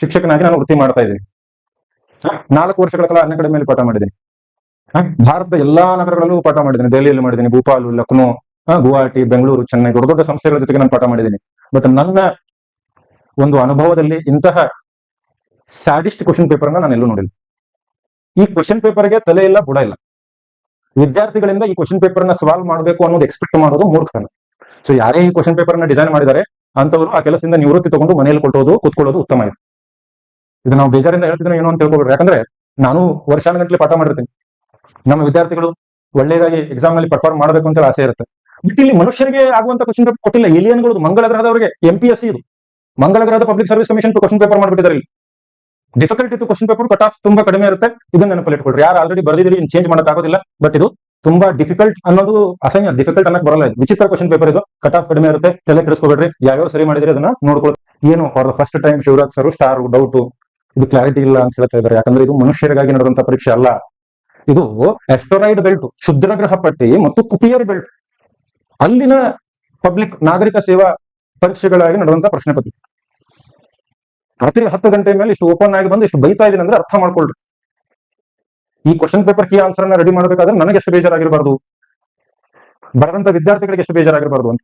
ಶಿಕ್ಷಕನಾಗಿ ನಾನು ವೃತ್ತಿ ಮಾಡ್ತಾ ಇದ್ದೀನಿ. ನಾಲ್ಕು ವರ್ಷಗಳ ಕಾಲ ಅನ್ನ ಮೇಲೆ ಪಾಠ ಮಾಡಿದ್ದೀನಿ? ಭಾರತದ ಎಲ್ಲಾ ನಗರಗಳಲ್ಲೂ ಪಾಠ ಮಾಡಿದ್ದೀನಿ. ದೆಹಲಿಯಲ್ಲಿ ಮಾಡಿದ್ದೀನಿ, ಭೂಪಾಲ್, ಲಕ್ನೋ ಗುವಾಹಟಿ, ಬೆಂಗಳೂರು, ಚೆನ್ನೈ, ದೊಡ್ಡ ದೊಡ್ಡ ಸಂಸ್ಥೆಗಳ ಜೊತೆಗೆ ನಾನು ಪಾಠ ಮಾಡಿದ್ದೀನಿ. ಬಟ್ ನನ್ನ ಒಂದು ಅನುಭವದಲ್ಲಿ ಇಂತಹ ಸ್ಯಾಡಿಸ್ಟ್ ಕ್ವಶನ್ ಪೇಪರ್ ಅನ್ನ ನಾನು ಎಲ್ಲೂ ನೋಡಿಲ್ಲ. ಈ ಕ್ವಶನ್ ಪೇಪರ್ಗೆ ತಲೆ ಇಲ್ಲ, ಬುಡ ಇಲ್ಲ. ವಿದ್ಯಾರ್ಥಿಗಳಿಂದ ಈ ಕ್ವಶನ್ ಪೇಪರ್ನ ಸಾಲ್ವ್ ಮಾಡಬೇಕು ಅನ್ನೋದು ಎಕ್ಸ್ಪೆಕ್ಟ್ ಮಾಡೋದು ಮೂರ್ಖತನ. ಸೊ ಯಾರೇ ಈ ಕ್ವಶನ್ ಪೇಪರ್ನ ಡಿಸೈನ್ ಮಾಡಿದ್ದಾರೆ ಅಂತವರು ಆ ಕೆಲಸದಿಂದ ನಿವೃತ್ತಿ ತಗೊಂಡು ಮನೆಯಲ್ಲಿ ಕೊಟ್ಟೋದು, ಕುತ್ಕೊಳ್ಳೋದು ಉತ್ತಮ ಇದೆ ಇದು ನಾವು ಬೇಜಾರಿಂದ ಹೇಳ್ತಿದ್ರೆ ಏನೋ ಅಂತ ತಿಳ್ಕೊಬೇಡ್ರಿ. ಯಾಕಂದ್ರೆ ನಾನು ವರ್ಷಾನುಗಟ್ಟಲೆ ಪಾಠ ಮಾಡಿರ್ತೀನಿ. ನಮ್ಮ ವಿದ್ಯಾರ್ಥಿಗಳು ಒಳ್ಳೆಯದಾಗಿ ಎಕ್ಸಾಮ್ನಲ್ಲಿ ಪರ್ಫಾರ್ಮ್ ಮಾಡಬೇಕು ಅಂತ ಆಸೆ ಇರುತ್ತೆ. ಬಟ್ ಇಲ್ಲಿ ಮನುಷ್ಯರಿಗೆ ಆಗುವಂತ ಕ್ವಶನ್ ಪೇಪರ್ ಕೊಟ್ಟಿಲ್ಲ. ಏಲಿಯನ್ಗಳು ಮಂಗಳ ಗ್ರಹದವರಿಗೆ ಎಂ ಪಿ ಎಸ್ ಸಿ ಇದು. ಮಂಗಳ ಗ್ರಹದ public service commission question paper ಮಾಡಿಬಿಟ್ಟಿದ್ದಾರೆ ಇಲ್ಲಿ. ಡಿಫಿಕಲ್ಟ್ ಇತ್ತು ಕ್ವಶನ್ ಪೇಪರ್ ಕಟ್ ಆಫ್ ತುಂಬಾ ಕಡಿಮೆ ಇರುತ್ತೆ. ಇದನ್ನ ನೆನಪಲ್ಲಿಟ್ಕೊಳ್ರಿ ಯಾರು ಆಲ್ರೆಡಿ ಇನ್ ಚೇಂಜ್ ಮಾಡಕ್ ಆಗೋದಿಲ್ಲ. ಬಟ್ ಇದು ತುಂಬಾ ಡಿಫಿಕಲ್ಟ್ ಅನ್ನೋದು ಅಸಹ್ಯ. ಡಿಫಿಕಲ್ಟ್ ಅನ್ನಕ್ ಬರಲ್ಲ ವಿಚಿತ್ರ ಕ್ವಶನ್ ಪೇಪರ್ ಇದು. ಕಟ್ ಆಫ್ ಕಡಿಮೆ ಇರುತ್ತೆ. ತಲೆ ಕೆಡಿಸ್ಕೋಬೇಡ್ರಿ. ಯಾವ್ಯಾವ ಸರಿ ಮಾಡಿದ್ರೆ ಅದನ್ನ ನೋಡ್ಕೊಳ್ಳಿ ಏನು for first time Shivaraj sir star doubt ಇದು ಕ್ಲಾರಿಟಿ ಇಲ್ಲ ಅಂತ ಹೇಳ್ತಾ ಇದ್ದಾರೆ. ಯಾಕಂದ್ರೆ ಇದು ಮನುಷ್ಯರಿಗಾಗಿ ನಡೆದಂತ ಪರೀಕ್ಷೆ ಅಲ್ಲ. ಇದು ಎಸ್ಟೋರೈಡ್ ಬೆಲ್ಟ್ ಶುದ್ರಗ್ರಹ ಗ್ರಹ ಪಟ್ಟಿ ಮತ್ತು ಕುಪಿಯರ್ ಬೆಲ್ಟ್ ಅಲ್ಲಿನ ಪಬ್ಲಿಕ್ ನಾಗರಿಕ ಸೇವಾ ಪರೀಕ್ಷೆಗಳಾಗಿ ನಡೆದಂತ ಪ್ರಶ್ನೆ ಪತ್ರಿಕೆ. ರಾತ್ರಿ ಹತ್ತು ಗಂಟೆ ಮೇಲೆ ಇಷ್ಟು ಓಪನ್ ಆಗಿ ಬಂದು ಇಷ್ಟು ಬೈತಾ ಇದೀನಿ ಅಂದ್ರೆ ಅರ್ಥ ಮಾಡ್ಕೊಳ್ರಿ. ಈ ಕ್ವಶನ್ ಪೇಪರ್ ಕೀ ಆನ್ಸರ್ ಅನ್ನ ರೆಡಿ ಮಾಡಬೇಕಾದ್ರೆ ನನಗೆ ಎಷ್ಟು ಬೇಜಾರಾಗಿರಬಾರ್ದು? ಬರೆದಂತ ವಿದ್ಯಾರ್ಥಿಗಳಿಗೆ ಎಷ್ಟು ಬೇಜಾರಾಗಿರಬಾರ್ದು ಅಂತ.